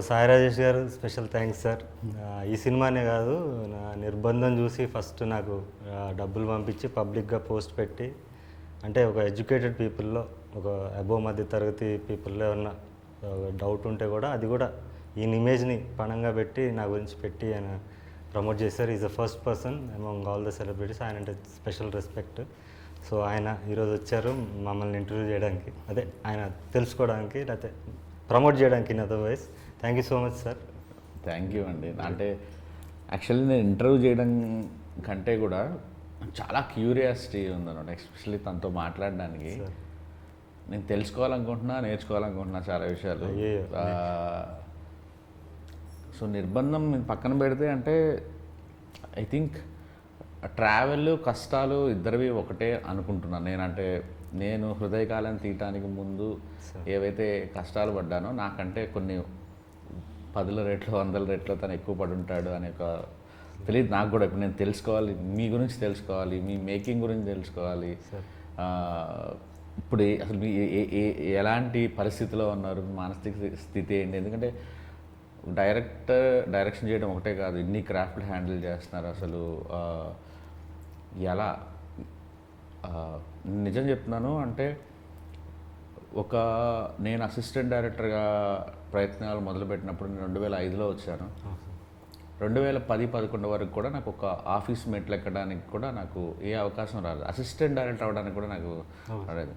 So Sai Rajesh గారు special thanks sir ఈ సినిమానే కాదు నా నిర్బంధం చూసి ఫస్ట్ నాకు డబ్బులు పంపించి పబ్లిక్గా పోస్ట్ పెట్టి అంటే ఒక ఎడ్యుకేటెడ్ పీపుల్లో ఒక అబోవ్ మధ్య తరగతి పీపుల్లో ఉన్న డౌట్ ఉంటే కూడా అది కూడా ఈయన ఇమేజ్ని పణంగా పెట్టి నా గురించి పెట్టి ఆయన ప్రమోట్ చేశారు. Is the first person among all the celebrities ఆయన అంటే స్పెషల్ రెస్పెక్ట్ సో ఆయన ఈరోజు వచ్చారు మమ్మల్ని ఇంటర్వ్యూ చేయడానికి. అదే ఆయన తెలుసుకోవడానికి లేకపోతే ప్రమోట్ చేయడానికి in otherwise thank you so much sir thank you అండి. అంటే యాక్చువల్లీ నేను ఇంటర్వ్యూ చేయడం కంటే కూడా చాలా క్యూరియాసిటీ ఉందన్నమాట ఎస్పెషల్లీ తనతో మాట్లాడడానికి. నేను తెలుసుకోవాలనుకుంటున్నా నేర్చుకోవాలనుకుంటున్నా చాలా విషయాలు. సో నిర్బంధం నేను పక్కన పెడితే అంటే ఐ థింక్ ట్రావెల్ కష్టాలు ఇద్దరివి ఒకటే అనుకుంటున్నాను నేనంటే నేను హృదయకాలం తీయటానికి ముందు ఏవైతే కష్టాలు పడ్డానో నాకంటే కొన్ని పదుల రేట్లు వందల రేట్లు తను ఎక్కువ పడి ఉంటాడు అనే ఒక తెలియదు నాకు కూడా ఇప్పుడు నేను తెలుసుకోవాలి మీ గురించి తెలుసుకోవాలి మీ మేకింగ్ గురించి తెలుసుకోవాలి. ఇప్పుడు అసలు మీ ఎలాంటి పరిస్థితిలో ఉన్నారు? మీ మానసిక స్థితి ఏంటి? ఎందుకంటే డైరెక్టర్ డైరెక్షన్ చేయడం ఒకటే కాదు ఇన్ని క్రాఫ్ట్లు హ్యాండిల్ చేస్తున్నారు అసలు? ఎలా? నిజం చెప్తున్నాను అంటే ఒక నేను అసిస్టెంట్ డైరెక్టర్గా ప్రయత్నాలు మొదలుపెట్టినప్పుడు నేను రెండు వేల ఐదులో వచ్చాను. రెండు వేల పది పదకొండు వరకు కూడా నాకు ఒక ఆఫీస్ మెట్లు ఎక్కడానికి కూడా నాకు ఏ అవకాశం రాలేదు. అసిస్టెంట్ డైరెక్టర్ అవ్వడానికి కూడా నాకు రాలేదు.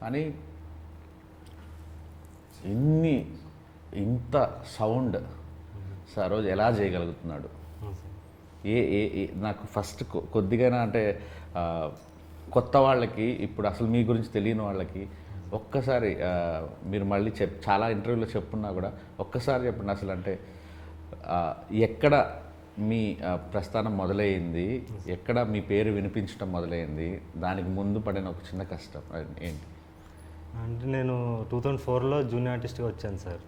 కానీ ఇన్ని ఇంత సౌండ్ సరోజ్ ఎలా చేయగలుగుతున్నాడు? ఏ ఏ నాకు ఫస్ట్ కొద్దిగా అంటే కొత్త వాళ్ళకి ఇప్పుడు అసలు మీ గురించి తెలియని వాళ్ళకి ఒక్కసారి మీరు మళ్ళీ చెప్ చాలా ఇంటర్వ్యూలో చెప్పున్నా కూడా ఒక్కసారి చెప్పండి అసలు అంటే ఎక్కడ మీ ప్రస్థానం మొదలైంది ఎక్కడ మీ పేరు వినిపించడం మొదలైంది దానికి ముందు పడిన ఒక చిన్న కష్టం ఏంటి? అంటే నేను టూ థౌజండ్ ఫోర్లో జూనియర్ ఆర్టిస్ట్గా వచ్చాను సార్.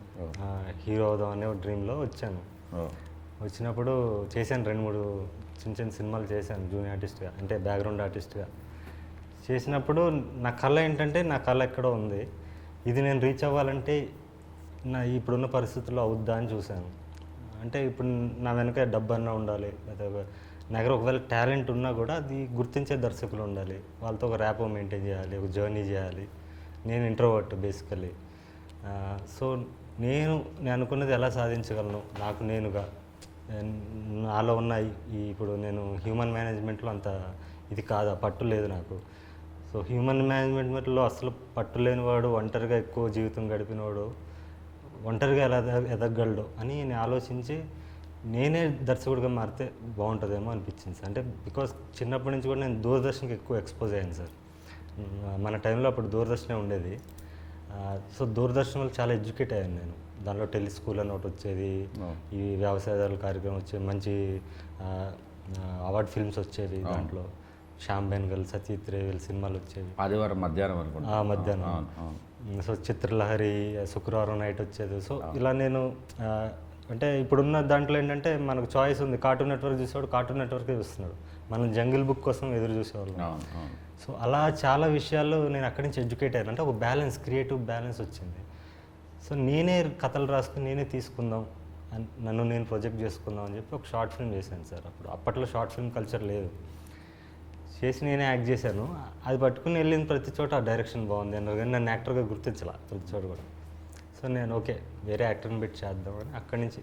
హీరో అవుదాం అనే డ్రీమ్లో వచ్చాను. వచ్చినప్పుడు చేశాను రెండు మూడు చిన్న చిన్న సినిమాలు చేశాను జూనియర్ ఆర్టిస్ట్గా అంటే బ్యాక్గ్రౌండ్ ఆర్టిస్ట్గా. చేసినప్పుడు నా కళ ఏంటంటే నా కళ ఎక్కడో ఉంది. ఇది నేను రీచ్ అవ్వాలంటే నా ఇప్పుడున్న పరిస్థితుల్లో అవుద్దా అని చూశాను. అంటే ఇప్పుడు నా వెనక డబ్బు అన్నా ఉండాలి లేదా నా దగ్గర ఒకవేళ టాలెంట్ ఉన్నా కూడా అది గుర్తించే దర్శకులు ఉండాలి. వాళ్ళతో ఒక ర్యాపో మెయింటైన్ చేయాలి ఒక జర్నీ చేయాలి. నేను ఇంట్రోవర్ట్ బేసికలీ సో నేను నేను అనుకున్నది ఎలా సాధించగలను? నాకు నేనుగా. నాలో ఉన్న ఇప్పుడు నేను హ్యూమన్ మేనేజ్మెంట్లో అంత ఇది కాదు ఆ పట్టు లేదు నాకు. సో హ్యూమన్ మేనేజ్మెంట్లో అసలు పట్టు లేనివాడు ఒంటరిగా ఎక్కువ జీవితం గడిపినవాడు ఒంటరిగా ఎలా ఎద- ఎదగలడు అని నేను ఆలోచించి నేనే దర్శకుడిగా మారితే బాగుంటుందేమో అనిపించింది సార్. అంటే బికాస్ చిన్నప్పటి నుంచి కూడా నేను దూరదర్శన్కి ఎక్కువ ఎక్స్పోజ్ అయ్యాను సార్. మన టైంలో అప్పుడు దూరదర్శనే ఉండేది. సో దూరదర్శన్ వల్ల చాలా ఎడ్యుకేట్ అయ్యాను నేను. దాంట్లో టెలి స్కూల్ అని ఒకటి వచ్చేది ఈ వ్యవసాయదారుల కార్యక్రమం వచ్చేది మంచి అవార్డ్ ఫిల్మ్స్ వచ్చేవి దాంట్లో. శ్యామ్ బెన్గల్ సతీత్ రేవల్ సినిమాలు వచ్చేవి. ఆదివారం మధ్యాహ్నం అనుకుంటా. మధ్యాహ్నం. సో చిత్రలహరి శుక్రవారం నైట్ వచ్చేది. సో ఇలా నేను అంటే ఇప్పుడున్న దాంట్లో ఏంటంటే మనకు చాయిస్ ఉంది. కార్టూన్ నెట్వర్క్ చూసేవాడు కార్టూన్ నెట్వర్కే చూస్తున్నాడు. మనం జంగిల్ బుక్ కోసం ఎదురు చూసేవాళ్ళం. సో అలా చాలా విషయాల్లో నేను అక్కడి నుంచి ఎడ్యుకేట్ అయ్యాను. అంటే ఒక బ్యాలెన్స్ క్రియేటివ్ బ్యాలెన్స్ వచ్చింది. సో నేనే కథలు రాసుకుని నేనే తీసుకుందాం. నన్ను నేను ప్రొజెక్ట్ చేసుకుందాం అని చెప్పి ఒక షార్ట్ ఫిల్మ్ చేశాను సార్ అప్పుడు. అప్పట్లో షార్ట్ ఫిల్మ్ కల్చర్ లేదు. చేసి నేనే యాక్ట్ చేశాను. అది పట్టుకుని వెళ్ళిన ప్రతి చోట ఆ డైరెక్షన్ బాగుంది అన్నారు కానీ నన్ను యాక్టర్గా గుర్తించాల ప్రతి చోట కూడా. సో నేను ఓకే వేరే యాక్టర్ని పెట్టి చేద్దామని అక్కడి నుంచి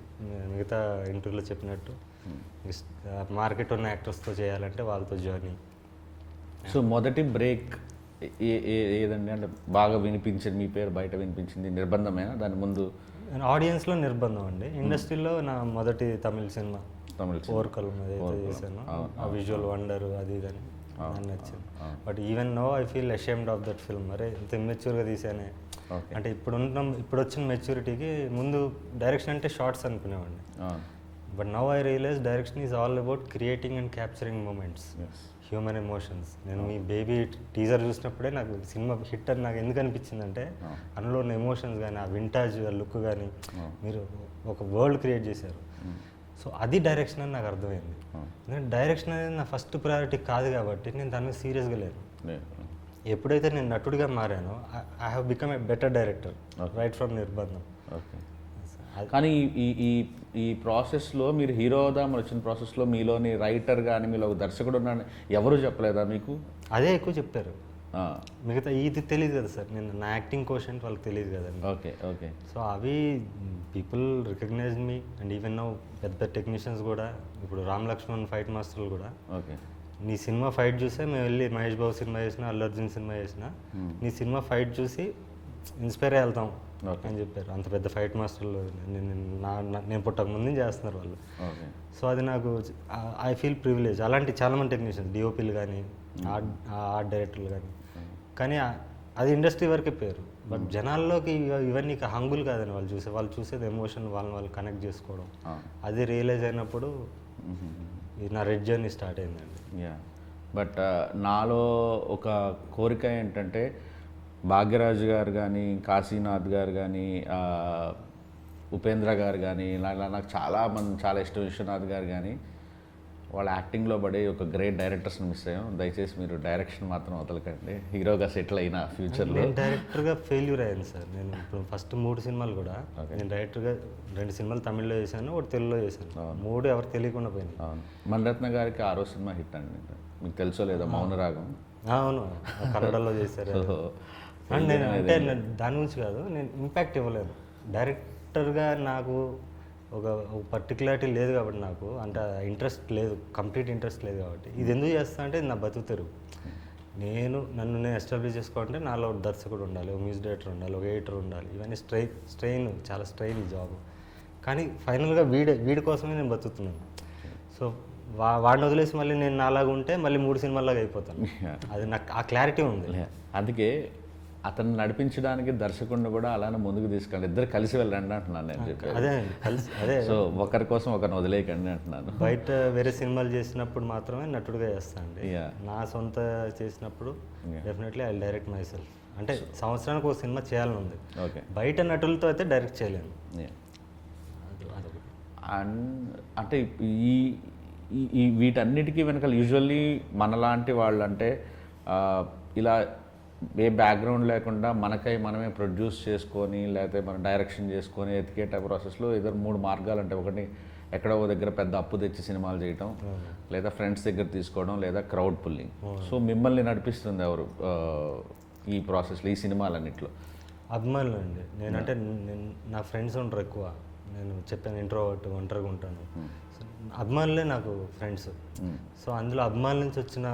మిగతా ఇంటర్వ్యూలో చెప్పినట్టు మార్కెట్ ఉన్న యాక్టర్స్తో చేయాలంటే వాళ్ళతో జర్నీ సో మొదటి బ్రేక్ ఏ ఏ- ఏదండి? అంటే బాగా వినిపించింది మీ పేరు బయట వినిపించింది నిర్బంధమేనా? దాని ముందు ఆడియన్స్లో నిర్బంధం అండి. ఇండస్ట్రీలో నా మొదటి తమిళ సినిమా తమిళ ఓర్కల్ చేశాను. ఆ విజువల్ వండర్ అది ఇది అని నచ్చింది. But even no I feel ashamed of that film అరే ఇంత ఇమ్మెచ్యూర్గా తీసానే. అంటే ఇప్పుడున్న ఇప్పుడు వచ్చిన మెచ్యూరిటీకి ముందు డైరెక్షన్ అంటే షార్ట్స్ అనుకునేవాడిని. But now I realise direction is all about creating and capturing moments human emotions నేను మీ బేబీ టీజర్ చూసినప్పుడే నాకు సినిమా హిట్ అని నాకు ఎందుకు అనిపించిందంటే అందులో ఉన్న ఎమోషన్స్ కానీ ఆ వింటాజ్ లుక్ కానీ మీరు ఒక వరల్డ్ క్రియేట్ చేశారు. సో అది డైరెక్షన్ అని నాకు అర్థమైంది. ఎందుకంటే డైరెక్షన్ అనేది నా ఫస్ట్ ప్రయారిటీ కాదు కాబట్టి నేను దాని మీద సీరియస్గా లేను. ఎప్పుడైతే నేను నటుడిగా మారానో I have become a better director right from Nirbandham okay. కానీ ఈ- ఈ ఈ ప్రాసెస్లో మీరు హీరో అవుదాం వచ్చిన ప్రాసెస్లో మీలోని రైటర్ కానీ మీలో ఒక దర్శకుడు ఉన్నాడని ఎవరు చెప్పలేదా మీకు? అదే ఎక్కువ చెప్పారు. మిగతా ఇది తెలియదు కదా సార్ నేను నా యాక్టింగ్ క్వశ్చన్ వాళ్ళకి తెలియదు కదండి. Okay okay. సో అవి పీపుల్ రికగ్నైజ్ మీ అండ్ ఈవెన్ నౌ పెద్ద పెద్ద టెక్నీషియన్స్ కూడా ఇప్పుడు రామ్ లక్ష్మణ్ ఫైట్ మాస్టర్లు కూడా. ఓకే. నీ సినిమా ఫైట్ చూసే మేము వెళ్ళి మహేష్ బాబు సినిమా చేసినా అల్లు అర్జున్ సినిమా చేసినా నీ సినిమా ఫైట్ చూసి ఇన్స్పైర్ వెళ్తాం. అని చెప్పారు. అంత పెద్ద ఫైట్ మాస్టర్లు నేను నా నేను పుట్టక ముందు చేస్తున్నారు వాళ్ళు. సో అది నాకు ఐ ఫీల్ ప్రివిలేజ్. అలాంటి చాలామంది టెక్నీషియన్స్ డిఓపీలు కానీ ఆర్ట్ ఆర్ట్ డైరెక్టర్లు కానీ. కానీ అది ఇండస్ట్రీ వరకే పేరు. బట్ జనాల్లోకి ఇవ- ఇవన్నీ హంగులు కాదని వాళ్ళు చూసే వాళ్ళు చూసేది ఎమోషన్ వాళ్ళని వాళ్ళు కనెక్ట్ చేసుకోవడం. అది రియలైజ్ అయినప్పుడు నా రెడ్ జర్నీ స్టార్ట్ అయిందండి. యా. బట్ నాలో ఒక కోరిక ఏంటంటే భాగ్యరాజు గారు కానీ కాశీనాథ్ గారు కానీ ఉపేంద్ర గారు కానీ ఇలా నాకు చాలా మంది చాలా ఇష్టం విశ్వనాథ్ గారు కానీ వాళ్ళ యాక్టింగ్లో పడే ఒక గ్రేట్ డైరెక్టర్స్ని మిస్ అయ్యాం. దయచేసి మీరు డైరెక్షన్ మాత్రం వదలకండి. హీరోగా సెటిల్ అయిన ఫ్యూచర్లో. నేను డైరెక్టర్గా ఫెయిల్యూర్ అయ్యాను సార్. నేను ఇప్పుడు ఫస్ట్ మూడు సినిమాలు కూడా నేను డైరెక్టర్గా రెండు సినిమాలు తమిళ్ళో చేశాను ఒకటి తెలుగులో చేశాను. మూడు ఎవరు తెలియకుండా పోయింది అవును. మణిరత్న గారికి ఆరో సినిమా హిట్ అండి మీకు తెలుసో లేదో? మౌనరాగం. అవును. కన్నడలో చేశారు. అంటే నేను దాని గురించి కాదు నేను ఇంపాక్ట్ ఇవ్వలేదు. డైరెక్టర్గా నాకు ఒక పర్టికులారిటీ లేదు కాబట్టి నాకు. అంటే ఇంట్రెస్ట్ లేదు కంప్లీట్ ఇంట్రెస్ట్ లేదు కాబట్టి. ఇది ఎందుకు చేస్తా అంటే ఇది నా బతుకు తెరుగు నేను నన్ను నేను ఎస్టాబ్లిష్ చేసుకోవాలంటే నాలో ఒక దర్శకుడు ఉండాలి ఒక మ్యూజిక్ డైరెక్టర్ ఉండాలి ఒక ఎడిటర్ ఉండాలి. ఇవన్నీ స్ట్రెయిన్ స్ట్రెయిన్ చాలా స్ట్రెయిన్ ఈ జాబ్ కానీ ఫైనల్గా వీడే వీడి కోసమే నేను బతుకుతున్నాను. సో వా వాడిని వదిలేసి మళ్ళీ నేను నాలాగా ఉంటే మళ్ళీ మూడు సినిమాలాగా అయిపోతాను. అది నాకు ఆ క్లారిటీ ఉంది. అందుకే అతన్ని నడిపించడానికి దర్శకుడిని కూడా అలానే ముందుకు తీసుకెళ్ళి ఇద్దరు కలిసి వెళ్ళండి అంటున్నాను నేను అదే కలిసి అదే. సో ఒకరి కోసం ఒకరిని వదిలేయకండి అంటున్నాను. బయట వేరే సినిమాలు చేసినప్పుడు మాత్రమే నటుడుగా చేస్తానండి. నా సొంత చేసినప్పుడు. Definitely I direct myself అంటే సంవత్సరానికి ఒక సినిమా చేయాలని ఉంది. ఓకే. బయట నటులతో అయితే డైరెక్ట్ చేయలేను. అండ్ అంటే ఈ ఈ- వీటన్నిటికీ వెనకాల యూజువల్లీ మనలాంటి వాళ్ళు అంటే ఇలా ఏ బ్యాక్గ్రౌండ్ లేకుండా మనకై మనమే ప్రొడ్యూస్ చేసుకొని లేకపోతే మనం డైరెక్షన్ చేసుకొని ఎతికేట ప్రాసెస్లో ఇద్దరు మూడు మార్గాలు అంటే ఒకటి ఎక్కడో దగ్గర పెద్ద అప్పు తెచ్చి సినిమాలు చేయటం లేదా ఫ్రెండ్స్ దగ్గర తీసుకోవడం లేదా క్రౌడ్ పుల్లింగ్ సో మిమ్మల్ని నడిపిస్తుంది ఎవరు? ఈ ప్రాసెస్లో ఈ సినిమాలన్నిట్లో. అభిమానులు అండి నేనంటే నేను నా ఫ్రెండ్స్ ఉంటారు ఎక్కువ. నేను చెప్పాను ఇంట్రోవర్ట్ ఒంటరిగా ఉంటాను. అభిమానులే నాకు ఫ్రెండ్స్ సో అందులో అభిమానుల నుంచి వచ్చిన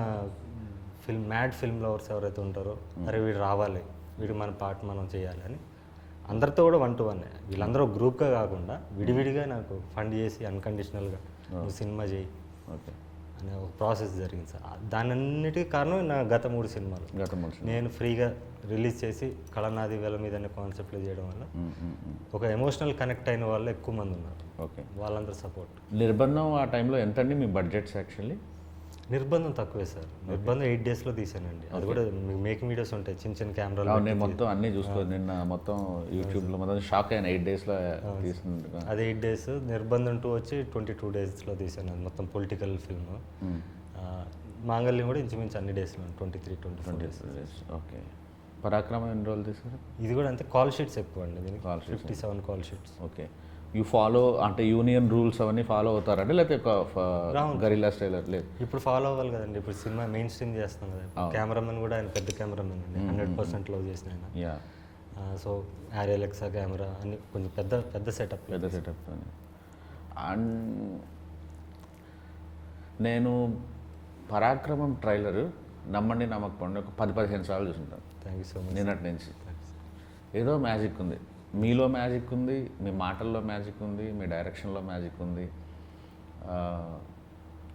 ఫిల్మ్ మ్యాడ్ ఫిల్మ్ లవర్స్ ఎవరైతే ఉంటారో అరే వీడు రావాలి వీడు మన పార్ట్ మనం చేయాలి అని అందరితో కూడా వన్ టు వన్ వీళ్ళందరూ గ్రూప్గా కాకుండా విడివిడిగా నాకు ఫండ్ చేసి అన్కండిషనల్గా నువ్వు సినిమా చేయి ఓకే. అనే ఒక ప్రాసెస్ జరిగింది సార్. దాని అన్నిటికీ కారణం నా గత మూడు సినిమాలు. గత మనిషి నేను ఫ్రీగా రిలీజ్ చేసి కళనాది వేల మీద అనే కాన్సెప్ట్లో చేయడం వల్ల ఒక ఎమోషనల్ కనెక్ట్ అయిన వాళ్ళు ఎక్కువ మంది ఉన్నారు. ఓకే. వాళ్ళందరూ సపోర్ట్. నిర్బంధం ఆ టైంలో ఎంతండి మీ బడ్జెట్స్ యాక్చువల్లీ? నిర్బంధం తక్కువే సార్. నిర్బంధం ఎయిట్ డేస్లో తీసానండి. అది కూడా మేకింగ్ వీడియోస్ ఉంటాయి చిన్న చిన్న కెమెరాలు నేను మొత్తం అన్నీ చూసుకో నిన్న మొత్తం యూట్యూబ్లో మొత్తం షాక్ అయిన ఎయిట్ డేస్లో తీసింది. అది ఎయిట్ డేస్. నిర్బంధం టూ వచ్చి ట్వంటీ టూ డేస్లో తీసాను అది మొత్తం పొలిటికల్ ఫిల్మ్. మాంగళ్యం కూడా ఇంచుమించు అన్ని డేస్లో twenty three twenty four days. Okay. Parakramam ఎన్ని రోజులు తీసారు? ఇది కూడా అంతే. కాల్ షీట్స్ ఎక్కువ అండి దీనికి. Sheets. Fifty seven call sheets okay. You follow అంటే యూనియన్ రూల్స్ అవన్నీ ఫాలో అవుతారండి? లేకపోతే ఒక స్టైలర్ లేదు? ఇప్పుడు ఫాలో అవ్వాలి కదండి. ఇప్పుడు సినిమా మెయిన్ స్ట్రీమ్ చేస్తాం కదా. కెమెరామెన్ కూడా ఆయన పెద్ద కెమెరామెన్ అండి. హండ్రెడ్ పర్సెంట్ లవ్ చేసిన ఆయన. యా. సో ఆర్ఎల్ఎక్సా కెమెరా అన్ని కొంచెం పెద్ద పెద్ద సెటప్ పెద్ద సెటప్ అండ్ నేను పరాక్రమం ట్రైలర్ నమ్మండి నమ్మకపోండి. ఒక పది పదిహేను సార్లు చూసుంటాను. థ్యాంక్ యూ సో మచ్ నిన్నటి నుంచి. ఏదో మ్యాజిక్ ఉంది. మీలో మ్యాజిక్ ఉంది మీ మాటల్లో మ్యాజిక్ ఉంది మీ డైరెక్షన్లో మ్యాజిక్ ఉంది.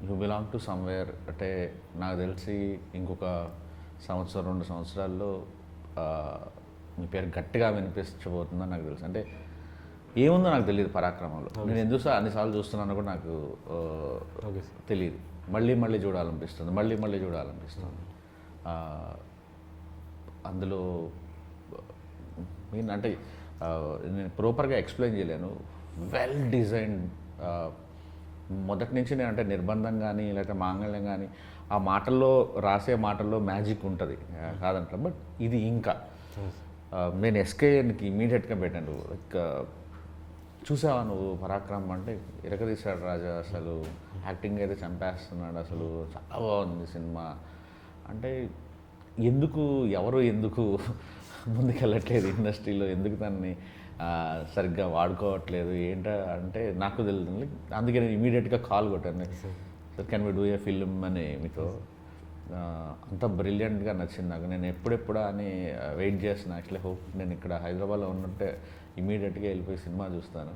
You belong to somewhere. అంటే నాకు తెలిసి ఇంకొక సంవత్సరం రెండు సంవత్సరాల్లో మీ పేరు గట్టిగా వినిపించబోతుందని నాకు తెలుసు. అంటే ఏముందో నాకు తెలియదు పరాక్రమంలో. నేను ఎందుకు సార్ అన్నిసార్లు చూస్తున్నాను కూడా నాకు తెలియదు. మళ్ళీ మళ్ళీ చూడాలనిపిస్తుంది మళ్ళీ మళ్ళీ చూడాలనిపిస్తుంది. అందులో మీన్ అంటే నేను ప్రాపర్గా ఎక్స్ప్లెయిన్ చేయలేను. వెల్ డిజైన్డ్ మొదటి నుంచి నేను అంటే నిర్బంధం కానీ లేకపోతే మాంగళ్యం కానీ ఆ మాటల్లో రాసే మాటల్లో మ్యాజిక్ ఉంటుంది. కాదంటారు. బట్ ఇది ఇంకా. నేను ఎస్కేఎన్కి ఇమీడియట్గా పెట్టాను. లైక్ చూసావా నువ్వు పరాక్రమం? అంటే ఇరకదీశాడు రాజా అసలు. యాక్టింగ్ అయితే చంపేస్తున్నాడు అసలు. చాలా బాగుంది సినిమా. అంటే ఎందుకు ఎవరు ఎందుకు ముందుకెళ్ళట్లేదు ఇండస్ట్రీలో ఎందుకు దాన్ని సరిగ్గా వాడుకోవట్లేదు ఏంట అంటే నాకు తెలియదు. అందుకే నేను ఇమీడియట్గా కాల్ కొట్టాను. Sir can we do a film అని మీతో? అంత బ్రిలియంట్గా నచ్చింది నాకు. నేను ఎప్పుడెప్పుడా అని వెయిట్ చేస్తున్నా యాక్చువల్లీ హోప్ నేను ఇక్కడ హైదరాబాద్లో ఉన్నట్టే ఇమీడియట్గా వెళ్ళిపోయి సినిమా చూస్తాను.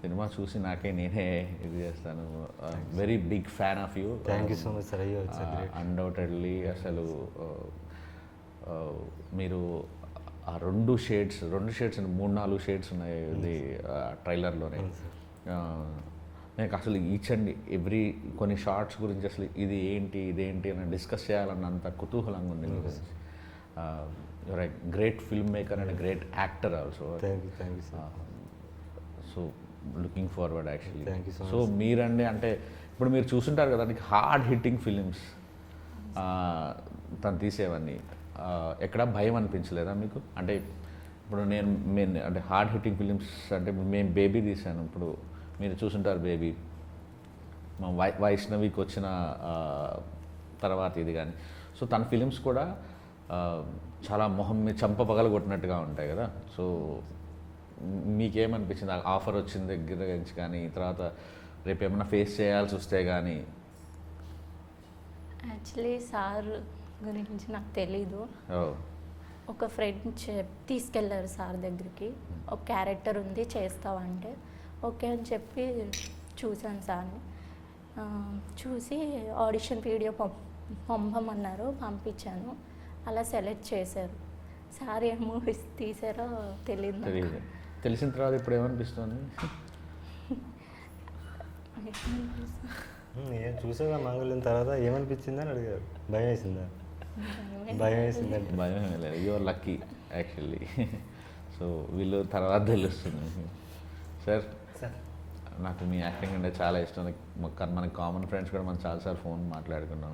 సినిమా చూసి నాకే నేనే ఇది చేస్తాను. Very big fan of you thank you so much sir అయ్యో అన్డౌటెడ్లీ అసలు ఆ, ఆ, మీరు ఆ రెండు షేడ్స్ రెండు షేడ్స్ మూడు నాలుగు షేడ్స్ ఉన్నాయి ఇది ట్రైలర్లోనే. నాకు అసలు ఈచ్ అండ్ ఎవ్రీ కొన్ని షార్ట్స్ గురించి అసలు ఇది ఏంటి ఇదేంటి అని డిస్కస్ చేయాలన్నంత కుతూహలంగా ఉంది great film maker and great actor also so looking forward actually so మీరండి అంటే ఇప్పుడు మీరు చూసుంటారు కదా హార్డ్ హిట్టింగ్ ఫిలిమ్స్ తను తీసేవన్నీ. ఎక్కడ భయం అనిపించలేదా మీకు? అంటే ఇప్పుడు నేను నేను అంటే హార్డ్ హిట్టింగ్ ఫిలిమ్స్ అంటే ఇప్పుడు మేము బేబీ తీశాను. ఇప్పుడు మీరు చూసుంటారు బేబీ. మా వై వైష్ణవికి వచ్చిన తర్వాత ఇది కానీ. సో తన ఫిలిమ్స్ కూడా చాలా మొహం మీద చంప పగల కొట్టినట్టుగా ఉంటాయి కదా. సో మీకేమనిపించింది? ఆ ఆఫర్ వచ్చిన దగ్గర నుంచి కానీ తర్వాత రేపు ఏమైనా ఫేస్ చేయాల్సి వస్తే కానీ? యాక్చువల్లీ సార్ గురించి నాకు తెలీదు. ఒక ఫ్రెండ్ చెప్ తీసుకెళ్ళారు సార్ దగ్గరికి. ఒక క్యారెక్టర్ ఉంది చేస్తావంటే ఓకే అని చెప్పి చూశాను సార్ని చూసి ఆడిషన్ వీడియో పంప్ పంపమన్నారు పంపించాను. అలా సెలెక్ట్ చేశారు. సార్ ఏ మూవీస్ తీసారో తెలియదు తెలిసిన తర్వాత ఇప్పుడు ఏమనిపిస్తుంది? ఏం చూసాగా మంగళం తర్వాత ఏమనిపించిందని అడిగారు. భయం వేసిందా? భయం వేసిందంటే భయం లేదు. యువర్ లక్కీ యాక్చువల్లీ సో వీళ్ళు తర్వాత తెలుస్తుంది. సార్ నాకు మీ యాక్టింగ్ అంటే చాలా ఇష్టం. మన కామన్ ఫ్రెండ్స్ కూడా మనం చాలాసార్లు ఫోన్ మాట్లాడుకున్నాం.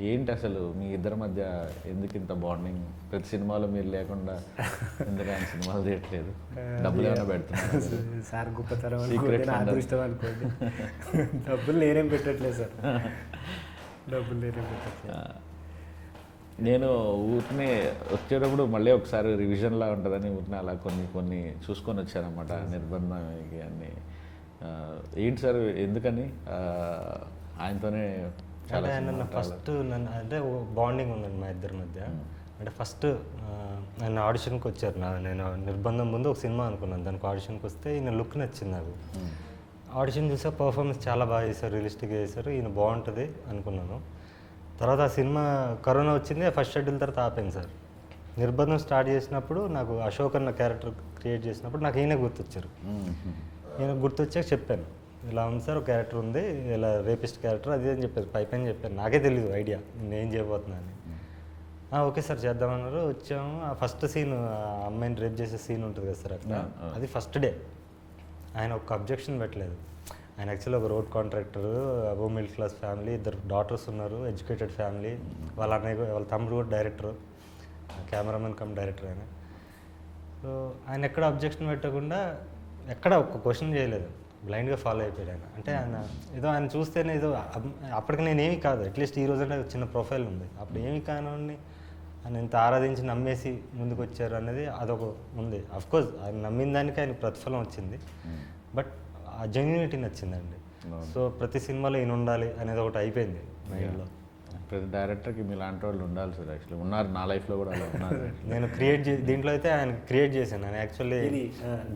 ఏంటి అసలు మీ ఇద్దరి మధ్య ఎందుకు ఇంత బాండింగ్ ప్రతి సినిమాలో మీరు లేకుండా ఎందుకు ఆయన సినిమాలు తీయట్లేదు? డబ్బులు ఏమైనా పెడుతున్నారు? సార్. అదృష్టం అనుకోండి. డబ్బులు నేనేం పెట్టట్లేదు సార్. డబ్బులు నేనేం పెట్టట్లేదు. నేను ఊరినే వచ్చేటప్పుడు మళ్ళీ ఒకసారి రివిజన్లా ఉంటుందని ఊరినే అలా కొన్ని కొన్ని చూసుకొని వచ్చానమాట నిర్బంధం ఇవి అన్ని ఏంటి సార్ ఎందుకని? ఆయనతోనే చాలా ఫస్ట్ నన్ను అంటే బాండింగ్ ఉందండి మా ఇద్దరి మధ్య. అంటే ఫస్ట్ ఆయన ఆడిషన్కి వచ్చారు నా నేను నిర్బంధం ముందు ఒక సినిమా అనుకున్నాను. దానికి ఆడిషన్కి వస్తే ఈయన లుక్ నచ్చింది నాకు. ఆడిషన్ చూసా పర్ఫార్మెన్స్ చాలా బాగా చేశారు రియలిస్టిక్గా చేశారు ఈయన బాగుంటుంది అనుకున్నాను. తర్వాత ఆ సినిమా కరోనా వచ్చింది ఫస్ట్ షెడ్యూల్ తర్వాత ఆపాను సార్. నిర్బంధం స్టార్ట్ చేసినప్పుడు నాకు అశోక్ అన్న క్యారెక్టర్ క్రియేట్ చేసినప్పుడు నాకు ఈయన గుర్తొచ్చారు. నేను గుర్తొచ్చాక చెప్పాను. ఇలా ఉంది సార్ ఒక క్యారెక్టర్ ఉంది ఇలా రేపిస్ట్ క్యారెక్టర్ అది అని చెప్పారు పై పైన చెప్పాను నాకే తెలియదు ఐడియా నేను ఏం చేయబోతున్నా అని. "ఆ, ఓకే సార్ చేద్దామన్నారు వచ్చాము. ఆ ఫస్ట్ సీన్ అమ్మాయిని రేప్ చేసే సీన్ ఉంటుంది కదా సార్ అక్కడ. అది ఫస్ట్ డే. ఆయన ఒక అబ్జెక్షన్ పెట్టలేదు. ఆయన యాక్చువల్లీ ఒక రోడ్ కాంట్రాక్టర్ అబో మిడిల్ క్లాస్ ఫ్యామిలీ ఇద్దరు డాటర్స్ ఉన్నారు ఎడ్యుకేటెడ్ ఫ్యామిలీ. వాళ్ళ అన్నయ్య వాళ్ళ తమ్ముడు కూడా డైరెక్టర్. కెమెరామెన్ కమ్ డైరెక్టర్ ఆయన. సో ఆయన ఎక్కడ అబ్జెక్షన్ పెట్టకుండా ఎక్కడ ఒక్క క్వశ్చన్ చేయలేదు. బ్లైండ్గా ఫాలో అయిపోయాడు ఆయన. అంటే ఆయన ఏదో ఆయన చూస్తేనే ఏదో అప్పటికి నేను ఏమీ కాదు. అట్లీస్ట్ ఈ రోజు అంటే చిన్న ప్రొఫైల్ ఉంది. అప్పుడు ఏమీ కానివ్వండి ఆయన ఇంత ఆరాధించి నమ్మేసి ముందుకు వచ్చారు అనేది అదొక ఉంది. కోర్స్ ఆయన నమ్మిన దానికి ఆయన ప్రతిఫలం వచ్చింది. బట్ ఆ జెన్యునిటీ నచ్చిందండి. సో ప్రతి సినిమాలో ఈయన ఉండాలి అనేది ఒకటి అయిపోయింది మైండ్లో ప్రతి డైరెక్టర్కి మీలాంటి వాళ్ళు ఉండాలి సార్ యాక్చువల్లీ ఉన్నారు నా లైఫ్లో కూడా అలా ఉన్నారు. నేను క్రియేట్ చే దీంట్లో అయితే ఆయన క్రియేట్ చేశాను. ఆయన యాక్చువల్లీ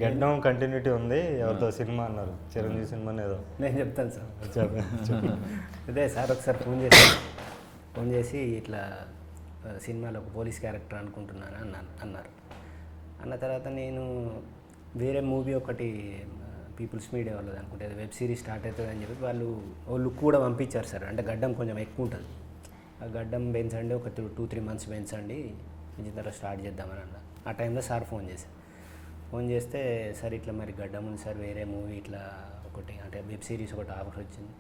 గడ్డం కంటిన్యూటీ ఉంది ఎవరితో సినిమా అన్నారు. చిరంజీవి సినిమా ఏదో. నేను చెప్తాను సార్. అదే సార్ ఒకసారి ఫోన్ చేసి ఫోన్ చేసి ఇట్లా సినిమాలో ఒక పోలీస్ క్యారెక్టర్ అనుకుంటున్నాను అన్నాను అన్నారు. అన్న తర్వాత నేను వేరే మూవీ ఒకటి పీపుల్స్ మీడియా వాళ్ళది అనుకుంటే. వెబ్ సిరీస్ స్టార్ట్ అవుతుంది అని చెప్పి వాళ్ళు లుక్ కూడా పంపించారు సార్. అంటే గడ్డం కొంచెం ఎక్కువ ఉంటుంది. ఆ గడ్డం పెంచండి ఒక టూ త్రీ మంత్స్ పెంచండి పెంచిన తర్వాత స్టార్ట్ చేద్దామని అన్న. ఆ టైంలో సార్ ఫోన్ చేశారు. ఫోన్ చేస్తే సార్ ఇట్లా మరి గడ్డం ఉంది సార్ వేరే మూవీ ఇట్లా ఒకటి అంటే వెబ్ సిరీస్ ఒకటి ఆఫర్ వచ్చింది.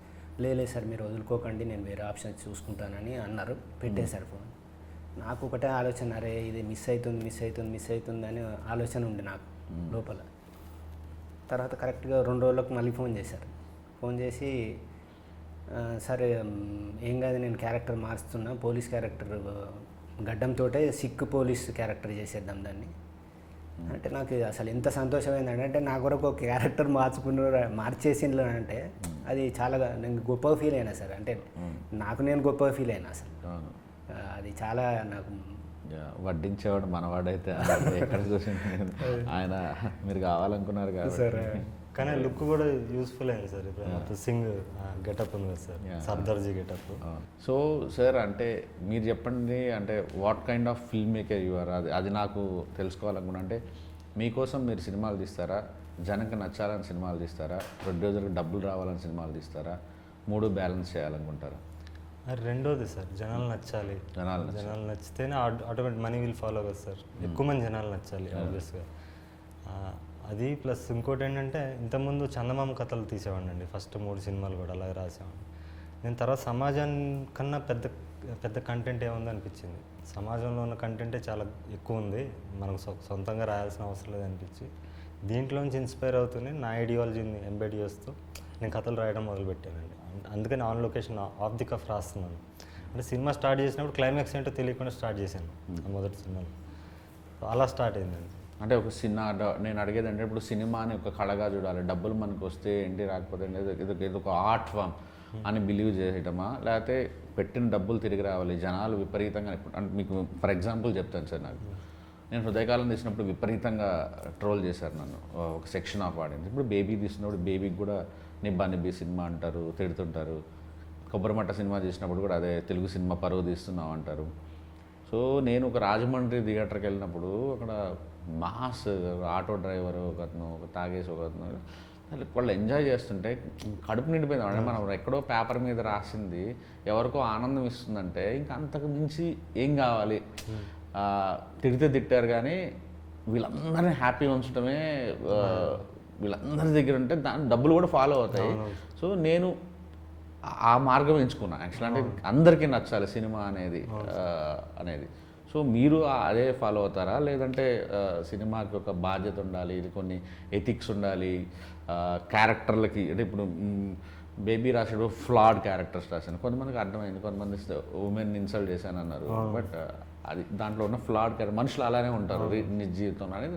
లేదు సార్ మీరు వదులుకోకండి నేను వేరే ఆప్షన్ చూసుకుంటానని అన్నారు. పెట్టేశారు ఫోన్. నాకు ఒకటే ఆలోచన అరే ఇది మిస్ అవుతుంది మిస్ అవుతుంది మిస్ అవుతుంది అని ఆలోచన ఉంది నాకు లోపల. తర్వాత కరెక్ట్గా రెండు రోజులకు మళ్ళీ ఫోన్ చేశారు. ఫోన్ చేసి "ఆ, సరే ఏం కాదు నేను క్యారెక్టర్ మారుస్తున్నా పోలీస్ క్యారెక్టర్ గడ్డంతోటే సిక్ పోలీస్ క్యారెక్టర్ చేసేద్దాం దాన్ని. అంటే నాకు అసలు ఎంత సంతోషమైందంటే అంటే నా కొరకు ఒక క్యారెక్టర్ మార్చుకున్న మార్చేసిండ్రు అంటే అది చాలా నేను గొప్ప ఫీల్ అయినా సార్ అంటే నాకు నేను గొప్ప ఫీల్ అయినా అసలు. అది చాలా నాకు వడ్డించేవాడు మనవాడైతే. ఎక్కడ కూర్చుని ఆయన మీరు కావాలనుకున్నారు కాబట్టి. కానీ లుక్ కూడా యూస్ఫుల్ అయింది సార్ ఇప్పుడు. సింగ్ గెటప్ ఉంది కదా sir. Sardarji getup. So sir అంటే మీరు చెప్పండి అంటే what kind of film maker you are అది అది నాకు తెలుసుకోవాలనుకున్నా అంటే మీకోసం మీరు సినిమాలు తీస్తారా? జనంకి నచ్చాలని సినిమాలు తీస్తారా? ప్రొడ్యూసర్కి డబ్బులు రావాలని సినిమాలు తీస్తారా? మూడు బ్యాలెన్స్ చేయాలనుకుంటారా? రెండోది సార్ జనాలు నచ్చాలి. జనాలు. జనాలు నచ్చితేనే ఆటోమేటిక్ మనీ విల్ ఫాలో కదా సార్. ఎక్కువ మంది జనాలు నచ్చాలి ఆబ్వియస్గా అది ప్లస్ ఇంకోటి ఏంటంటే ఇంతకుముందు చందమామ కథలు తీసేవాడిని అండి ఫస్ట్ మూడు సినిమాలు కూడా అలాగే రాసేవాడిని. నేను తర్వాత సమాజాన్ని కన్నా పెద్ద పెద్ద కంటెంట్ ఏముంది అనిపించింది. సమాజంలో ఉన్న కంటెంటే చాలా ఎక్కువ ఉంది మనకు సొంతంగా రాయాల్సిన అవసరం లేదు అనిపించి దీంట్లోంచి ఇన్స్పైర్ అవుతూనే నా ఐడియాలజీని ఎంబెడ్ చేస్తూ నేను కథలు రాయడం మొదలుపెట్టానండి. అందుకని on location off the cuff రాస్తున్నాను. అంటే సినిమా స్టార్ట్ చేసినప్పుడు క్లైమాక్స్ ఏంటో తెలియకుండా స్టార్ట్ చేశాను ఆ మొదటి సినిమాలో. అలా స్టార్ట్ అయిందండి. అంటే ఒక సినిమా నేను అడిగేది అంటే ఇప్పుడు సినిమాని ఒక కళగా చూడాలి. డబ్బులు మనకు వస్తే ఏంటి రాకపోతే ఏంటి, ఇది ఒక ఆర్ట్ ఫామ్ అని బిలీవ్ చేయటమా లేకపోతే పెట్టిన డబ్బులు తిరిగి రావాలి. జనాలు విపరీతంగా అంటే మీకు ఫర్ ఎగ్జాంపుల్ చెప్తాను సార్ నాకు. నేను హృదయకాలం తీసినప్పుడు విపరీతంగా ట్రోల్ చేశారు నన్ను. ఒక సెక్షన్ ఆఫ్ ఆడియన్స్. ఇప్పుడు బేబీ తీసినప్పుడు బేబీకి కూడా నిబ్బా నిబ్బి సినిమా అంటారు తిడుతుంటారు. కొబ్బరిమట్ట సినిమా చేసినప్పుడు కూడా అదే తెలుగు సినిమా పరువు తీస్తున్నాం అంటారు. సో నేను ఒక రాజమండ్రి థియేటర్కి వెళ్ళినప్పుడు అక్కడ మాస్ ఆటో డ్రైవర్ ఒకతను ఒక తాగేసి ఒకతను వాళ్ళు ఎంజాయ్ చేస్తుంటే కడుపు నిండిపోయింది. అంటే మనం ఎక్కడో పేపర్ మీద రాసింది ఎవరికో ఆనందం ఇస్తుందంటే ఇంకా అంతకు మించి ఏం కావాలి? తిడితే తిట్టారు కానీ వీళ్ళందరినీ హ్యాపీ ఉంచడమే వీళ్ళందరి దగ్గర ఉంటే దాని డబ్బులు కూడా ఫాలో అవుతాయి. సో నేను ఆ మార్గం ఎంచుకున్నా. యాక్చువల్ అంటే అందరికీ నచ్చాలి సినిమా అనేది అనేది. సో మీరు అదే ఫాలో అవుతారా? లేదంటే సినిమాకి ఒక బాధ్యత ఉండాలి ఇది కొన్ని ఎథిక్స్ ఉండాలి క్యారెక్టర్లకి అంటే ఇప్పుడు బేబీ రాసేటప్పుడు ఫ్లాడ్ క్యారెక్టర్స్ రాశాను. కొంతమందికి అర్థమైంది కొంతమంది ఉమెన్ ఇన్సల్ట్ చేశాను అన్నారు బట్ అది దాంట్లో ఉన్న ఫ్లాడ్ క్యారెక్టర్ మనుషులు అలానే ఉంటారు నిజ జీవితంలో అనేది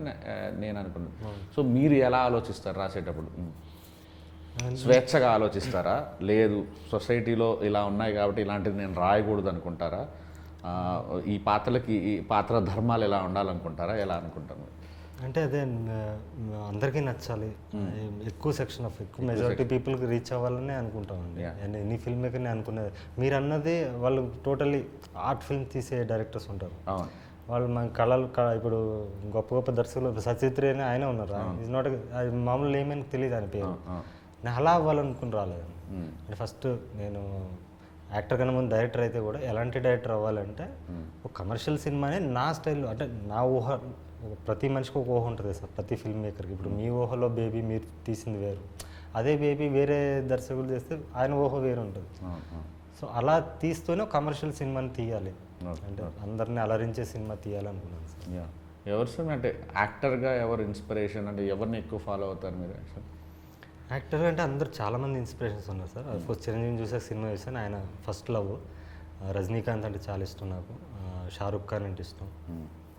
నేను అనుకున్నాను. సో మీరు ఎలా ఆలోచిస్తారు రాసేటప్పుడు. స్వేచ్ఛగా ఆలోచిస్తారా? లేదు సొసైటీలో ఇలా ఉన్నాయి కాబట్టి ఇలాంటిది నేను రాయకూడదు అనుకుంటారా? ఈ పాత్రలకి ఈ పాత్ర ధర్మాలు ఎలా ఉండాలనుకుంటారా? ఎలా అనుకుంటారు? అంటే అదే అందరికీ నచ్చాలి. ఎక్కువ సెక్షన్ ఆఫ్ ఎక్కువ మెజారిటీ పీపుల్కి రీచ్ అవ్వాలని అనుకుంటామండి. అండ్ ఎనీ ఫిల్మ్ మేకర్ని అనుకునేది. మీరు అన్నది వాళ్ళు టోటల్లీ ఆర్ట్ ఫిల్మ్ తీసే డైరెక్టర్స్ ఉంటారు. వాళ్ళు మన కళలు ఇప్పుడు గొప్ప గొప్ప దర్శకులు సచిత్రి అని ఆయన ఉన్నారు? ఈజ్ నాట్ మామూలు ఏమని తెలియదు ఆయన పేరు. నేను అలా అవ్వాలనుకుని రాలేదు. అంటే ఫస్ట్ నేను యాక్టర్ కన్నా ముందు డైరెక్టర్ అయితే కూడా ఎలాంటి డైరెక్టర్ అవ్వాలంటే ఒక కమర్షియల్ సినిమానే నా స్టైల్లో అంటే నా ఊహ ప్రతి మనిషికి ఒక ఊహ ఉంటుంది సార్ ప్రతి ఫిల్మ్ మేకర్కి ఇప్పుడు మీ ఊహలో బేబీ మీరు తీసింది వేరు అదే బేబీ వేరే దర్శకులు చేస్తే ఆయన ఊహ వేరు ఉంటుంది. అవును. సో అలా తీస్తూనే కమర్షియల్ సినిమాని తీయాలి. అంటే అందరిని అలరించే సినిమా తీయాలనుకున్నాను సార్. యా ఎవరు సార్? అంటే యాక్టర్గా ఎవరు ఇన్స్పిరేషన్ అంటే ఎవరిని ఎక్కువ ఫాలో అవుతారు మీరు? యాక్చువల్ యాక్టర్ అంటే అందరూ చాలా మంది ఇన్స్పిరేషన్స్ ఉన్నారు సార్. ఫస్ట్ చిరంజీవి చూసే సినిమా చూసాను ఆయన ఫస్ట్ లవ్. రజనీకాంత్ అంటే చాలా ఇష్టం నాకు. షారుఖ్ ఖాన్ అంటే ఇష్టం.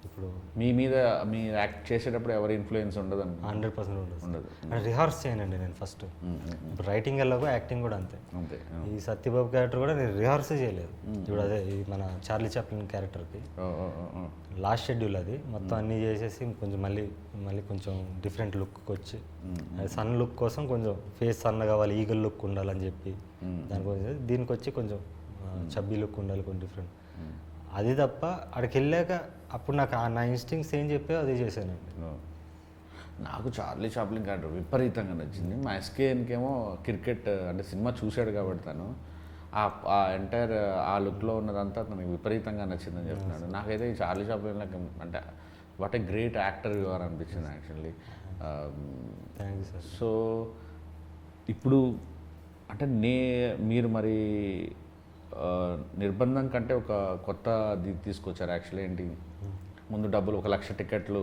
ఇప్పుడు మీ మీద మీ యాక్ట్ చేసేటప్పుడు ఎవరి ఇన్ఫ్లుయెన్స్ ఉండదు. హండ్రెడ్ పర్సెంట్ ఉండదు. ఉండదు. అంటే రిహార్స్ చేయనండి నేను ఫస్ట్ ఇప్పుడు రైటింగ్ ఎలాగో యాక్టింగ్ కూడా అంతే. అంతే ఈ సత్యబాబు క్యారెక్టర్ కూడా నేను రిహార్స్ చేయలేదు. ఇప్పుడు అదే ఈ మన చార్లీ చాప్లిన్ క్యారెక్టర్కి. లాస్ట్ షెడ్యూల్ అది. మొత్తం అన్నీ చేసేసి కొంచెం మళ్ళీ మళ్ళీ కొంచెం డిఫరెంట్ లుక్కి వచ్చి సన్ లుక్ కోసం కొంచెం ఫేస్ సన్న కావాలి ఈగల్ లుక్ ఉండాలని చెప్పి దానికోసం దీనికి వచ్చి కొంచెం చబ్బీ లుక్ ఉండాలి కొంచెం డిఫరెంట్ అది తప్ప అక్కడికి వెళ్ళాక అప్పుడు నాకు ఆ- నా ఇన్స్టింగ్స్ ఏం చెప్పాయో అదే చేశానండి. నాకు చార్లీ చాప్లిన్ క్యారెక్టర్ విపరీతంగా నచ్చింది. మా ఎస్కేఎన్కేమో క్రికెట్ అంటే సినిమా చూశాడు కాబట్టి తను. ఆ ఎంటైర్ ఆ లుక్లో ఉన్నదంతా తనకి విపరీతంగా నచ్చిందని చెప్తున్నాడు. నాకైతే ఈ చార్లీ చాప్లిన్ నాకు అంటే what a great actor you're అనిపించింది యాక్చువల్లీ. థ్యాంక్ యూ సార్ సో ఇప్పుడు అంటే నే మీరు మరి నిర్బంధం కంటే ఒక కొత్త ది తీసుకొచ్చారు యాక్చువల్లీ ఏంటి? ముందు డబ్బులు ఒక లక్ష టికెట్లు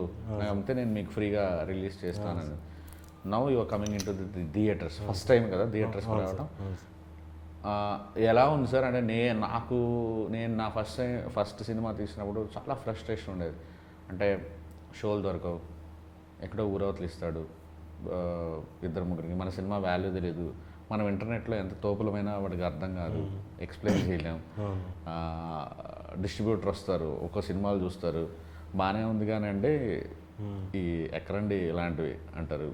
అమ్మితే నేను మీకు ఫ్రీగా రిలీజ్ చేస్తానని. Now you're coming into the theatres first time కదా థియేటర్స్ రావడం ఎలా ఉంది సార్? అంటే నే నాకు నేను నా ఫస్ట్ టైం ఫస్ట్ సినిమా తీసినప్పుడు చాలా ఫ్రస్ట్రేషన్ ఉండేది. అంటే షోలు దొరకవు. ఎక్కడో ఊరవతలు ఇస్తాడు. ఇద్దరు ముగ్గురికి. మన సినిమా వాల్యూ తెలియదు మనం ఇంటర్నెట్లో ఎంత తోపులమైనా వాడికి అర్థం కాదు. ఎక్స్ప్లెయిన్ చేయలేం. డిస్ట్రిబ్యూటర్ వస్తారు ఒక సినిమాలు చూస్తారు. బాగానే ఉంది కానీ అంటే ఈ ఎక్కడండి ఇలాంటివి అంటారు.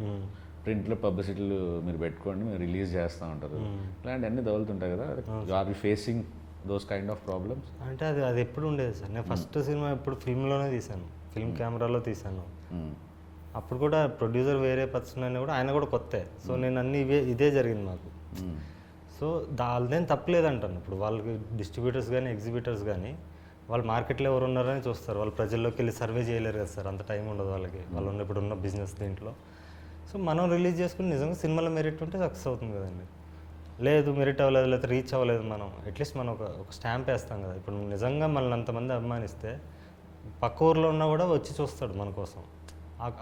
ప్రింట్లో పబ్లిసిటీలు మీరు పెట్టుకోండి మీరు రిలీజ్ చేస్తూ ఉంటారు. ఇలాంటివన్నీ తగులుతుంటాయి కదా. Are you facing those kind of problems? అంటే అది అది ఎప్పుడు ఉండేది సార్? నేను ఫస్ట్ సినిమా ఎప్పుడు ఫిల్మ్లోనే తీశాను. ఫిల్మ్ కెమెరాలో తీశాను. అప్పుడు కూడా ప్రొడ్యూసర్ వేరే పర్సన్ అయినా కూడా ఆయన కూడా కొత్తే. సో నేను అన్ని ఇవే ఇదే జరిగింది మాకు. సో దానిదేం తప్పలేదు అంటాను ఇప్పుడు వాళ్ళకి డిస్ట్రిబ్యూటర్స్ కానీ ఎగ్జిబిటర్స్ కానీ వాళ్ళు మార్కెట్లో ఎవరు ఉన్నారని చూస్తారు. వాళ్ళు ప్రజల్లోకి వెళ్ళి సర్వే చేయలేరు కదా సార్. అంత టైం ఉండదు వాళ్ళకి. వాళ్ళు ఉన్న ఇప్పుడు ఉన్న బిజినెస్ దీంట్లో. సో మనం రిలీజ్ చేసుకుని నిజంగా సినిమాలో మెరిట్ ఉంటే సక్సెస్ అవుతుంది కదండి. లేదు మెరిట్ అవ్వలేదు లేకపోతే రీచ్ అవ్వలేదు మనం. అట్లీస్ట్ మనం ఒక ఒక స్టాంప్ వేస్తాం కదా. ఇప్పుడు నిజంగా మనల్ని అంతమంది అభిమానిస్తే పక్క ఊర్లో ఉన్నా కూడా వచ్చి చూస్తాడు మన కోసం.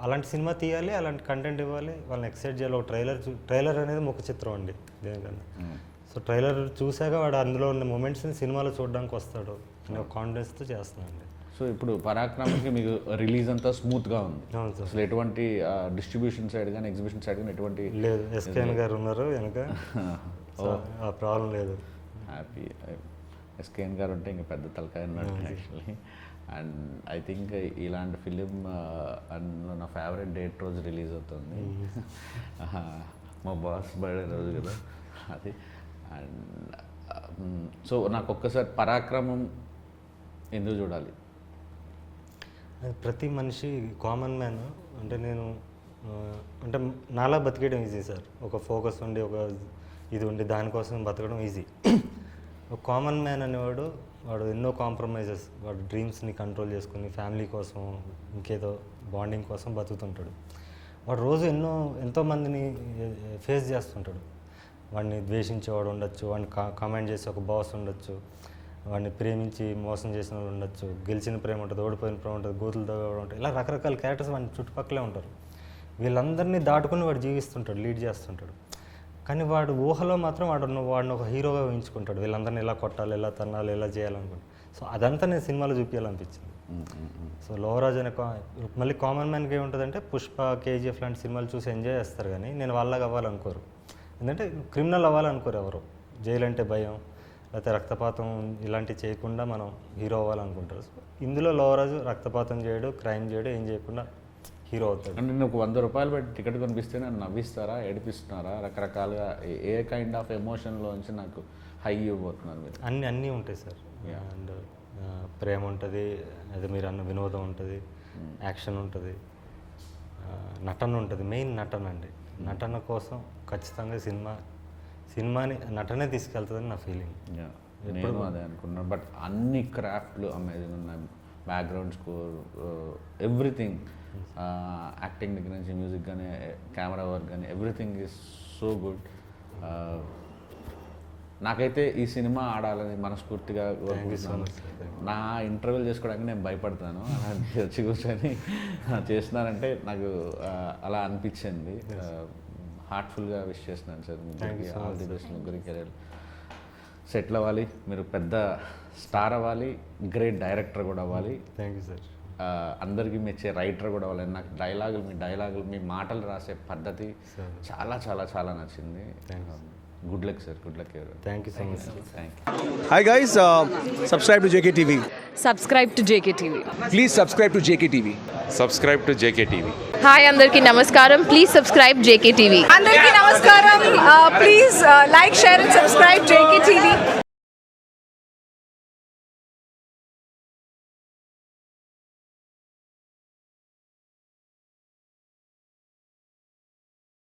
అలాంటి సినిమా తీయాలి అలాంటి కంటెంట్ ఇవ్వాలి. వాళ్ళని ఎక్సైట్ చేయాలి. ఒక ట్రైలర్ ట్రైలర్ అనేది ముఖ చిత్రం అండి. దేనికన్నా. సో ట్రైలర్ చూశాక వాడు అందులో ఉన్న మూమెంట్స్ని సినిమాలో చూడడానికి వస్తాడు. అనే ఒక కాన్ఫిడెన్స్తో చేస్తున్నానండి సో ఇప్పుడు పరాక్రమకి మీకు రిలీజ్ అంతా స్మూత్గా ఉంది. అసలు ఎటువంటి డిస్ట్రిబ్యూషన్ సైడ్ కానీ ఎగ్జిబిషన్ సైడ్ కానీ ఎటువంటి లేదు. ఎస్కేఎన్ గారు ఉన్నారు వెనక. ప్రాబ్లం లేదు. హ్యాపీ ఎస్కేఎన్ గారు ఉంటే ఇంకా పెద్ద తలకాయ అన్నాడు యాక్చువల్లీ అండ్ ఐ థింక్ ఇలాంటి ఫిలిం అందులో నా ఫేవరెట్ డేట్ రోజు రిలీజ్ అవుతుంది. మా బాస్ బర్త్డే రోజు కదా అది. అండ్ సో నాకు ఒక్కసారి పరాక్రమం ఎందుకు చూడాలి? ప్రతి మనిషి కామన్ మ్యాన్ అంటే నేను అంటే నాలా బతికేయడం ఈజీ సార్. ఒక ఫోకస్ ఉండి ఒక ఇది ఉండి దానికోసం బతకడం ఈజీ ఒక కామన్ మ్యాన్ అనేవాడు వాడు ఎన్నో కాంప్రమైజెస్ వాడు డ్రీమ్స్ని కంట్రోల్ చేసుకుని ఫ్యామిలీ కోసం ఇంకేదో బాండింగ్ కోసం బతుకుతుంటాడు. వాడు రోజు ఎన్నో ఎంతోమందిని ఫేస్ చేస్తుంటాడు. వాడిని ద్వేషించేవాడు ఉండొచ్చు వాడిని కా కామెంట్ చేసే ఒక బాస్ ఉండొచ్చు వాడిని ప్రేమించి మోసం చేసిన వాళ్ళు ఉండొచ్చు గెలిచిన ప్రేమ ఉంటుంది ఓడిపోయిన ప్రేమ ఉంటుంది గోతులు తగ్గడం ఉంటుంది ఇలా రకరకాల క్యారెక్టర్స్ వాడి చుట్టుపక్కలే ఉంటారు. వీళ్ళందరినీ దాటుకుని వాడు జీవిస్తుంటాడు లీడ్ చేస్తుంటాడు. కానీ వాడు ఊహలో మాత్రం వాడు వాడిని ఒక హీరోగా ఊహించుకుంటాడు. వీళ్ళందరినీ ఇలా కొట్టాలి ఇలా తన్నాలి ఇలా చేయాలనుకుంటాడు. సో అదంతా నేను సినిమాలో చూపించాలనిపించింది సో లోవరాజ్ అనే కా- మళ్ళీ కామన్ మ్యాన్కి ఏముంటుందంటే పుష్ప కేజీఎఫ్ లాంటి సినిమాలు చూసి ఎంజాయ్ చేస్తారు కానీ నేను వాళ్ళగా అవ్వాలనుకోరు. ఎందుకంటే క్రిమినల్ అవ్వాలనుకోరు ఎవరు. జైలు అంటే భయం లేకపోతే రక్తపాతం ఇలాంటివి చేయకుండా మనం హీరో అవ్వాలనుకుంటారు. సో ఇందులో లోవరాజు రక్తపాతం చేయడు క్రైమ్ చేయడు ఏం చేయకుండా హీరో అవుతాడు. అంటే నేను ఒక వంద రూపాయలు పెట్టి టికెట్ కొనిపిస్తే నన్ను నవ్విస్తారా ఏడిపిస్తున్నారా? రకరకాలుగా ఏ- కైండ్ ఆఫ్ ఎమోషన్లోంచి నాకు హై ఇవ్వబోతున్నారు మీరు? అన్నీ అన్నీ ఉంటాయి సార్. అండ్ ప్రేమ ఉంటుంది అదే మీరు అన్న వినోదం ఉంటుంది యాక్షన్ ఉంటుంది నటన ఉంటుంది మెయిన్ నటన అండి. నటన కోసం ఖచ్చితంగా సినిమా సినిమాని నటనే తీసుకెళ్తుందని నా ఫీలింగ్. నేను అదే అనుకున్నాను బట్ అన్ని క్రాఫ్ట్లు అమేజింగ్ ఉన్నాయి. బ్యాక్గ్రౌండ్ స్కోర్ ఎవ్రీథింగ్ యాక్టింగ్ దగ్గర నుంచి మ్యూజిక్ కానీ కెమెరా వర్క్ కానీ ఎవ్రీథింగ్ ఈజ్ సో గుడ్ నాకైతే ఈ సినిమా ఆడాలని మనస్ఫూర్తిగా కోరుకుంటున్నాను. నా ఇంటర్వ్యూలు చేసుకోవడానికి నేను భయపడతాను. అలాంటి వచ్చి కూర్చొని చేస్తున్నానంటే నాకు అలా అనిపించింది. హార్ట్ఫుల్గా విష్ చేస్తున్నాను సార్ ముగ్గురికి ఆల్ ది బెస్ట్ ముగ్గురికి కెరీర్ సెటిల్ అవ్వాలి. మీరు పెద్ద స్టార్ అవ్వాలి. గ్రేట్ డైరెక్టర్ కూడా అవ్వాలి. థ్యాంక్ యూ సార్ అందరికీ మెచ్చే రైటర్ కూడా అవ్వాలి. నాకు డైలాగులు మీ డైలాగులు మీ మాటలు రాసే పద్ధతి చాలా చాలా చాలా నచ్చింది. Good luck sir good luck thank you so much thank you Hi guys, uh, subscribe to JKTV. subscribe to JKTV. Please subscribe to JKTV. subscribe to JKTV. Hi అందరికీ నమస్కారం. ప్లీజ్ సబ్స్క్రైబ్ జేకే టీవీ అందరికీ నమస్కారం. Please like share and subscribe JK TV